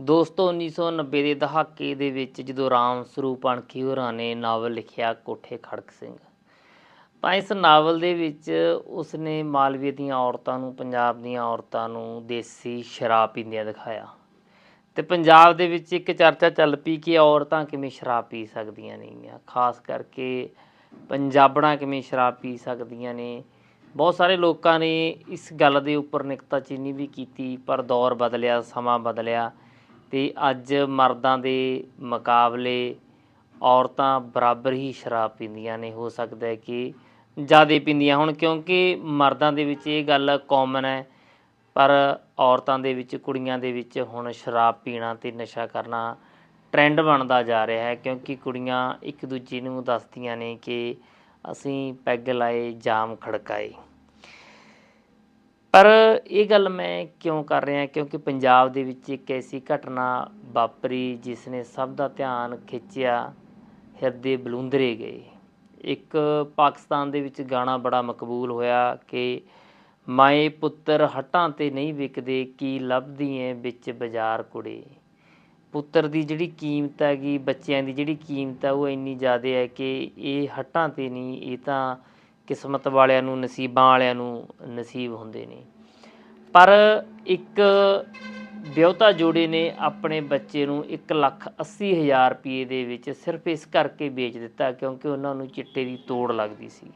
ਦੋਸਤੋ 1990 ਦੇ ਦਹਾਕੇ ਦੇ ਵਿੱਚ ਜਦੋਂ ਰਾਮ ਸਰੂਪ ਅਣਖੀ ਹੋਰਾਂ ਨੇ ਨਾਵਲ ਲਿਖਿਆ, ਕੋਠੇ ਖੜਕ ਸਿੰਘ। ਤਾਂ ਇਸ ਨਾਵਲ ਦੇ ਵਿੱਚ ਉਸਨੇ ਮਾਲਵੇ ਦੀਆਂ ਔਰਤਾਂ ਨੂੰ, ਪੰਜਾਬ ਦੀਆਂ ਔਰਤਾਂ ਨੂੰ ਦੇਸੀ ਸ਼ਰਾਬ ਪੀਂਦਿਆਂ ਦਿਖਾਇਆ। ਤੇ ਪੰਜਾਬ ਦੇ ਵਿੱਚ ਇੱਕ ਚਰਚਾ ਚੱਲ ਪਈ ਕਿ ਔਰਤਾਂ ਕਿਵੇਂ ਸ਼ਰਾਬ ਪੀ ਸਕਦੀਆਂ ਨੇਗੀਆਂ ਖਾਸ ਕਰਕੇ ਪੰਜਾਬਣਾਂ ਕਿਵੇਂ ਸ਼ਰਾਬ ਪੀ ਸਕਦੀਆਂ ਨੇ। ਬਹੁਤ ਸਾਰੇ ਲੋਕਾਂ ਨੇ ਇਸ ਗੱਲ ਦੇ ਉੱਪਰ ਨਿਕਤਾਚੀਨੀ ਵੀ ਕੀਤੀ, ਪਰ ਦੌਰ ਬਦਲਿਆ, ਸਮਾਂ ਬਦਲਿਆ। ਅਤੇ ਅੱਜ ਮਰਦਾਂ ਦੇ ਮੁਕਾਬਲੇ ਔਰਤਾਂ ਬਰਾਬਰ ਹੀ ਸ਼ਰਾਬ ਪੀਂਦੀਆਂ ਨੇ। ਹੋ ਸਕਦਾ ਕਿ ਜ਼ਿਆਦਾ ਪੀਂਦੀਆਂ ਹੁਣ, ਕਿਉਂਕਿ ਮਰਦਾਂ ਦੇ ਵਿੱਚ ਇਹ ਗੱਲ ਕਾਮਨ ਹੈ, ਪਰ ਔਰਤਾਂ ਦੇ ਵਿੱਚ, ਕੁੜੀਆਂ ਦੇ ਵਿੱਚ ਹੁਣ ਸ਼ਰਾਬ ਪੀਣਾ ਤੇ ਨਸ਼ਾ ਕਰਨਾ ਟ੍ਰੈਂਡ ਬਣਦਾ ਜਾ ਰਿਹਾ ਹੈ, ਕਿਉਂਕਿ ਕੁੜੀਆਂ ਇੱਕ ਦੂਜੀ ਨੂੰ ਦੱਸਦੀਆਂ ਨੇ ਕਿ ਅਸੀਂ ਪੈਗ ਲਾਏ, ਜਾਮ ਖੜਕਾਏ। ਪਰ ਇਹ ਗੱਲ ਮੈਂ ਕਿਉਂ ਕਰ ਰਿਹਾ? ਕਿਉਂਕਿ ਪੰਜਾਬ ਦੇ ਵਿੱਚ ਇੱਕ ਐਸੀ ਘਟਨਾ ਵਾਪਰੀ ਜਿਸ ਨੇ ਸਭ ਦਾ ਧਿਆਨ ਖਿੱਚਿਆ ਹਿਰਦੇ ਬਲੂੰਦਰੇ ਗਏ। ਇੱਕ ਪਾਕਿਸਤਾਨ ਦੇ ਵਿੱਚ ਗਾਣਾ ਬੜਾ ਮਕਬੂਲ ਹੋਇਆ ਕਿ ਮਾਏ ਪੁੱਤਰ ਹਟਾਂ ਤੇ ਨਹੀਂ ਵਿਕਦੇ, ਕੀ ਲੱਭਦੀ ਐ ਵਿੱਚ ਬਾਜ਼ਾਰ ਕੁੜੇ? ਪੁੱਤਰ ਦੀ ਜਿਹੜੀ ਕੀਮਤ ਹੈਗੀ, ਬੱਚਿਆਂ ਦੀ ਜਿਹੜੀ ਕੀਮਤ ਆ, ਉਹ ਇੰਨੀ ਜ਼ਿਆਦਾ ਹੈ ਕਿ ਇਹ ਹਟਾਂ ਤੇ ਨਹੀਂ, ਇਹ ਤਾਂ ਕਿਸਮਤ ਵਾਲਿਆਂ ਨੂੰ, ਨਸੀਬਾਂ ਵਾਲਿਆਂ ਨੂੰ ਨਸੀਬ ਹੁੰਦੇ ਨੇ। ਪਰ ਇੱਕ ਵਿਆਹੁਤਾ ਜੋੜੇ ਨੇ ਆਪਣੇ ਬੱਚੇ ਨੂੰ 1 ਲੱਖ 80 ਹਜ਼ਾਰ ਰੁਪਏ ਦੇ ਵਿੱਚ ਸਿਰਫ ਇਸ ਕਰਕੇ ਵੇਚ ਦਿੱਤਾ ਕਿਉਂਕਿ ਉਹਨਾਂ ਨੂੰ ਚਿੱਟੇ ਦੀ ਤੋੜ ਲੱਗਦੀ ਸੀ।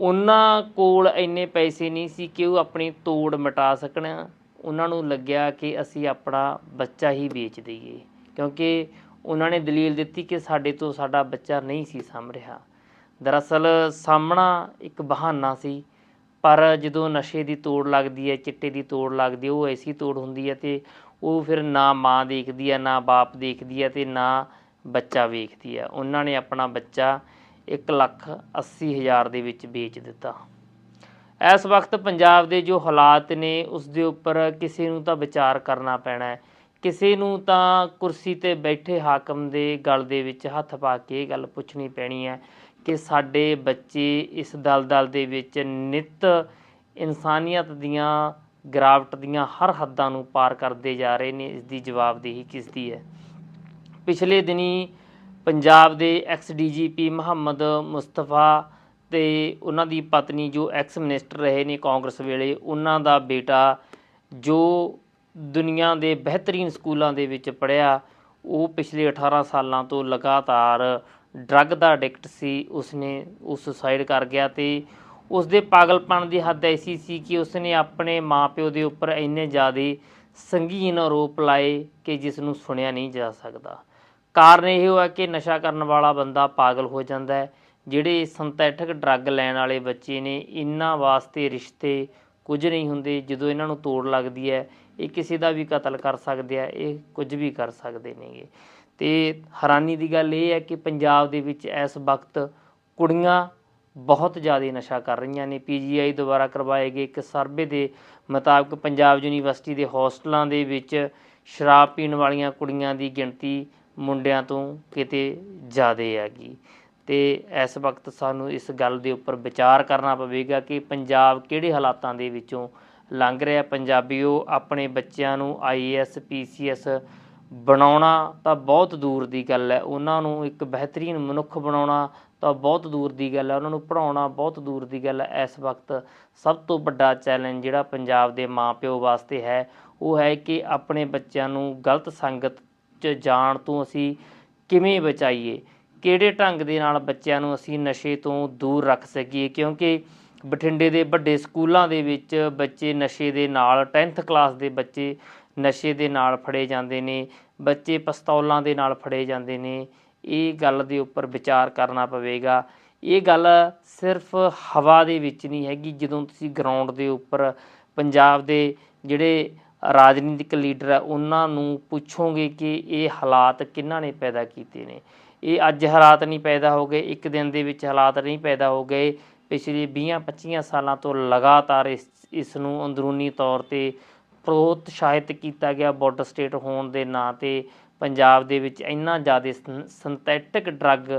ਉਹਨਾਂ ਕੋਲ ਇੰਨੇ ਪੈਸੇ ਨਹੀਂ ਸੀ ਕਿ ਉਹ ਆਪਣੀ ਤੋੜ ਮਿਟਾ ਸਕਣ। ਉਹਨਾਂ ਨੂੰ ਲੱਗਿਆ ਕਿ ਅਸੀਂ ਆਪਣਾ ਬੱਚਾ ਹੀ ਵੇਚ ਦਈਏ। ਕਿਉਂਕਿ ਉਹਨਾਂ ਨੇ ਦਲੀਲ ਦਿੱਤੀ ਕਿ ਸਾਡੇ ਤੋਂ ਸਾਡਾ ਬੱਚਾ ਨਹੀਂ ਸੀ ਸਾਂਭ ਰਿਹਾ। ਦਰਅਸਲ ਸਾਹਮਣਾ ਇੱਕ ਬਹਾਨਾ ਸੀ, ਪਰ ਜਦੋਂ ਨਸ਼ੇ ਦੀ ਤੋੜ ਲੱਗਦੀ ਹੈ, ਚਿੱਟੇ ਦੀ ਤੋੜ ਲੱਗਦੀ ਹੈ, ਉਹ ਐਸੀ ਤੋੜ ਹੁੰਦੀ ਹੈ ਤੇ ਉਹ ਫਿਰ ਨਾ ਮਾਂ ਦੇਖਦੀ ਹੈ, ਨਾ ਬਾਪ ਦੇਖਦੀ ਹੈ ਤੇ ਨਾ ਬੱਚਾ ਵੇਖਦੀ ਹੈ। ਉਹਨਾਂ ਨੇ ਆਪਣਾ ਬੱਚਾ 1 ਲੱਖ 80 ਹਜ਼ਾਰ ਦੇ ਵਿੱਚ ਵੇਚ ਦਿੱਤਾ। ਇਸ ਵਕਤ ਪੰਜਾਬ ਦੇ ਜੋ ਹਾਲਾਤ ਨੇ, ਉਸ ਦੇ ਉੱਪਰ ਕਿਸੇ ਨੂੰ ਤਾਂ ਵਿਚਾਰ ਕਰਨਾ ਪੈਣਾ ਹੈ। ਕਿਸੇ ਨੂੰ ਤਾਂ ਕੁਰਸੀ ਤੇ ਬੈਠੇ ਹਾਕਮ ਦੇ ਗਲ ਦੇ ਵਿੱਚ ਹੱਥ ਪਾ ਕੇ ਇਹ ਗੱਲ ਪੁੱਛਣੀ ਪੈਣੀ ਹੈ ਕਿ ਸਾਡੇ ਬੱਚੇ ਇਸ ਦਲਦਲ ਦੇ ਵਿੱਚ ਨਿਤ ਇਨਸਾਨੀਅਤ ਦੀਆਂ, ਗਿਰਾਵਟ ਦੀਆਂ ਹਰ ਹੱਦਾਂ ਨੂੰ ਪਾਰ ਕਰਦੇ ਜਾ ਰਹੇ ਨੇ ਇਸ ਦੀ ਜਵਾਬਦੇਹੀ ਕਿਸ ਦੀ ਹੈ? ਪਿਛਲੇ ਦਿਨੀ ਪੰਜਾਬ ਦੇ ਐਕਸ ਡੀਜੀਪੀ ਮੁਹੰਮਦ ਮੁਸਤਫਾ ਤੇ ਉਹਨਾਂ ਦੀ ਪਤਨੀ ਜੋ ਐਕਸ ਮਿਨਿਸਟਰ ਰਹੇ ਨੇ ਕਾਂਗਰਸ ਵੇਲੇ, ਉਹਨਾਂ ਦਾ ਬੇਟਾ ਜੋ ਦੁਨੀਆ ਦੇ ਬਿਹਤਰੀਨ ਸਕੂਲਾਂ ਦੇ ਵਿੱਚ ਪੜ੍ਹਿਆ, ਉਹ ਪਿਛਲੇ 18 ਸਾਲਾਂ ਤੋਂ ਲਗਾਤਾਰ ਡਰੱਗ ਦਾ ਐਡਿਕਟ ਸੀ, ਉਸਨੇ ਉਹ ਸੁਸਾਈਡ ਕਰ ਗਿਆ ਤੇ ਉਸਦੇ ਪਾਗਲਪਣ ਦੀ ਹੱਦ ਐਸੀ ਸੀ ਕਿ ਉਸਨੇ ਆਪਣੇ ਮਾਪਿਓ ਦੇ ਉੱਪਰ ਇੰਨੇ ਜ਼ਿਆਦਾ ਸੰਗੀਨ ਆਰੋਪ ਲਾਏ ਕਿ ਜਿਸ ਨੂੰ ਸੁਣਿਆ ਨਹੀਂ ਜਾ ਸਕਦਾ। ਕਾਰਨ ਇਹ ਹੋਇਆ ਕਿ ਨਸ਼ਾ ਕਰਨ ਵਾਲਾ ਬੰਦਾ ਪਾਗਲ ਹੋ ਜਾਂਦਾ ਹੈ, ਜਿਹੜੇ ਸਿੰਥੈਟਿਕ ਡਰੱਗ ਲੈਣ ਵਾਲੇ ਬੱਚੇ ਨੇ, ਇਹਨਾਂ ਵਾਸਤੇ ਰਿਸ਼ਤੇ ਕੁਝ ਨਹੀਂ ਹੁੰਦੇ, ਜਦੋਂ ਇਹਨਾਂ ਨੂੰ ਤੋੜ ਲੱਗਦੀ ਹੈ, ਇਹ ਕਿਸੇ ਦਾ ਵੀ ਕਤਲ ਕਰ ਸਕਦੇ ਆ, ਇਹ ਕੁਝ ਵੀ ਕਰ ਸਕਦੇ ਨੇਗੇ। ਤੇ ਹੈਰਾਨੀ ਦੀ ਗੱਲ ਇਹ ਹੈ ਕਿ ਪੰਜਾਬ ਦੇ ਵਿੱਚ ਇਸ ਵਕਤ ਕੁੜੀਆਂ ਬਹੁਤ ਜ਼ਿਆਦਾ ਨਸ਼ਾ ਕਰ ਰਹੀਆਂ ਨੇ। ਪੀਜੀਆਈ ਦੁਆਰਾ ਕਰਵਾਏ ਗਏ ਇੱਕ ਸਰਵੇ ਦੇ ਮੁਤਾਬਕ ਪੰਜਾਬ ਯੂਨੀਵਰਸਿਟੀ ਦੇ ਹੋਸਟਲਾਂ ਦੇ ਵਿੱਚ ਸ਼ਰਾਬ ਪੀਣ ਵਾਲੀਆਂ ਕੁੜੀਆਂ ਦੀ ਗਿਣਤੀ ਮੁੰਡਿਆਂ ਤੋਂ ਕਿਤੇ ਜ਼ਿਆਦਾ ਹੈਗੀ। ਤੇ ਇਸ ਵਕਤ ਸਾਨੂੰ ਇਸ ਗੱਲ ਦੇ ਉੱਪਰ ਵਿਚਾਰ ਕਰਨਾ ਪਵੇਗਾ ਕਿ ਪੰਜਾਬ ਕਿਹੜੇ ਹਾਲਾਤਾਂ ਦੇ ਵਿੱਚੋਂ ਲੰਘ ਰਿਹਾ ਪੰਜਾਬੀਓ, ਆਪਣੇ ਬੱਚਿਆਂ ਨੂੰ ਆਈਏਐਸ ਪੀਸੀਐਸ ਬਣਾਉਣਾ ਤਾਂ ਬਹੁਤ ਦੂਰ ਦੀ ਗੱਲ ਹੈ। ਉਹਨਾਂ ਨੂੰ ਇੱਕ ਬਿਹਤਰੀਨ ਮਨੁੱਖ ਬਣਾਉਣਾ ਤਾਂ ਬਹੁਤ ਦੂਰ ਦੀ ਗੱਲ ਹੈ। ਉਹਨਾਂ ਨੂੰ ਪੜਾਉਣਾ ਬਹੁਤ ਦੂਰ ਦੀ ਗੱਲ ਹੈ। ਇਸ ਵਕਤ ਸਭ ਤੋਂ ਵੱਡਾ ਚੈਲੰਜ ਜਿਹੜਾ ਪੰਜਾਬ ਦੇ ਮਾਪਿਓ ਵਾਸਤੇ ਹੈ, ਉਹ ਹੈ ਕਿ ਆਪਣੇ ਬੱਚਿਆਂ ਨੂੰ ਗਲਤ ਸੰਗਤ 'ਚ ਜਾਣ ਤੋਂ ਅਸੀਂ ਕਿਵੇਂ ਬਚਾਈਏ? ਕਿਹੜੇ ਢੰਗ ਦੇ ਨਾਲ ਬੱਚਿਆਂ ਨੂੰ ਅਸੀਂ ਨਸ਼ੇ ਤੋਂ ਦੂਰ ਰੱਖ ਸਕੀਏ? ਕਿਉਂਕਿ ਬਠਿੰਡੇ ਦੇ ਵੱਡੇ ਸਕੂਲਾਂ ਦੇ ਵਿੱਚ ਬੱਚੇ ਨਸ਼ੇ ਦੇ ਨਾਲ 10th ਕਲਾਸ ਦੇ ਬੱਚੇ ਨਸ਼ੇ ਦੇ ਨਾਲ ਫੜੇ ਜਾਂਦੇ ਨੇ, ਬੱਚੇ ਪਸਤੌਲਾਂ ਦੇ ਨਾਲ ਫੜੇ ਜਾਂਦੇ ਨੇ। ਇਹ ਗੱਲ ਦੇ ਉੱਪਰ ਵਿਚਾਰ ਕਰਨਾ ਪਵੇਗਾ। ਇਹ ਗੱਲ ਸਿਰਫ ਹਵਾ ਦੇ ਵਿੱਚ ਨਹੀਂ ਹੈਗੀ, ਜਦੋਂ ਤੁਸੀਂ ਗਰਾਊਂਡ ਦੇ ਉੱਪਰ ਪੰਜਾਬ ਦੇ ਜਿਹੜੇ ਰਾਜਨੀਤਿਕ ਲੀਡਰ ਹੈ ਉਹਨਾਂ ਨੂੰ ਪੁੱਛੋਗੇ ਕਿ ਇਹ ਹਾਲਾਤ ਕਿਹਨਾਂ ਨੇ ਪੈਦਾ ਕੀਤੇ ਨੇ? ਇਹ ਅੱਜ ਹਾਲਾਤ ਨਹੀਂ ਪੈਦਾ ਹੋ ਗਏ, ਇੱਕ ਦਿਨ ਦੇ ਵਿੱਚ ਹਾਲਾਤ ਨਹੀਂ ਪੈਦਾ ਹੋ ਗਏ। ਪਿਛਲੇ 20-25 ਸਾਲਾਂ ਤੋਂ ਲਗਾਤਾਰ ਇਸ ਇਸ ਨੂੰ ਅੰਦਰੂਨੀ ਤੌਰ ਤੇ ਪ੍ਰੋਤਸ਼ਾਹਿਤ ਕੀਤਾ ਗਿਆ। ਬਾਰਡਰ ਸਟੇਟ ਹੋਣ ਦੇ ਨਾਂ ਤੇ ਪੰਜਾਬ ਦੇ ਵਿੱਚ ਇੰਨਾ ਜ਼ਿਆਦਾ ਸਿੰਥੈਟਿਕ ਡਰੱਗ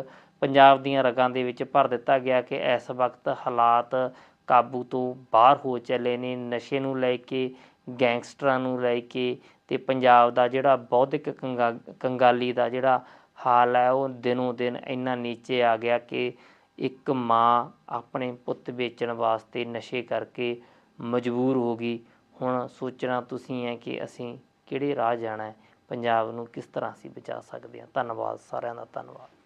ਪੰਜਾਬ ਦੀਆਂ ਰਗਾਂ ਦੇ ਵਿੱਚ ਭਰ ਦਿੱਤਾ ਗਿਆ ਕਿ ਇਸ ਵਕਤ ਹਾਲਾਤ ਕਾਬੂ ਤੋਂ ਬਾਹਰ ਹੋ ਚੱਲੇ ਨੇ। ਨਸ਼ੇ ਨੂੰ ਲੈ ਕੇ, ਗੈਂਗਸਟਰਾਂ ਨੂੰ ਲੈ ਕੇ ਤੇ ਪੰਜਾਬ ਦਾ ਜਿਹੜਾ ਬੌਧਿਕ ਕੰਗਾ, ਕੰਗਾਲੀ ਦਾ ਜਿਹੜਾ ਹਾਲ ਹੈ, ਉਹ ਦਿਨੋਂ ਦਿਨ ਇੰਨਾ ਨੀਚੇ ਆ ਗਿਆ ਕਿ ਇੱਕ ਮਾਂ ਆਪਣੇ ਪੁੱਤ ਵੇਚਣ ਵਾਸਤੇ ਨਸ਼ੇ ਕਰਕੇ ਮਜਬੂਰ ਹੋ ਗਈ। ਹੁਣ ਸੋਚਣਾ ਤੁਸੀਂ ਹੈ ਕਿ ਅਸੀਂ ਕਿਹੜੇ ਰਾਹ ਜਾਣਾ ਹੈ? ਪੰਜਾਬ ਨੂੰ ਕਿਸ ਤਰ੍ਹਾਂ ਅਸੀਂ ਬਚਾ ਸਕਦੇ ਹਾਂ? ਧੰਨਵਾਦ, ਸਾਰਿਆਂ ਦਾ ਧੰਨਵਾਦ।